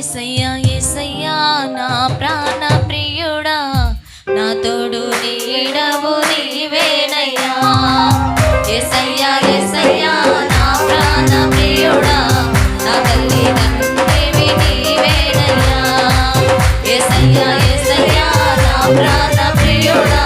ఏసయ్యా ఏసయ్యా నా ప్రాణ ప్రియుడా నా తోడు నీడవు నీవేనయ్యా. ఏసయ్యా ఏసయ్యా నా ప్రాణ ప్రియుడా నా తల్లి తండ్రివి నీవేనయ్యా. ఏసయ్యా ఏసయ్యా నా ప్రాణ ప్రియుడా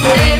Hey.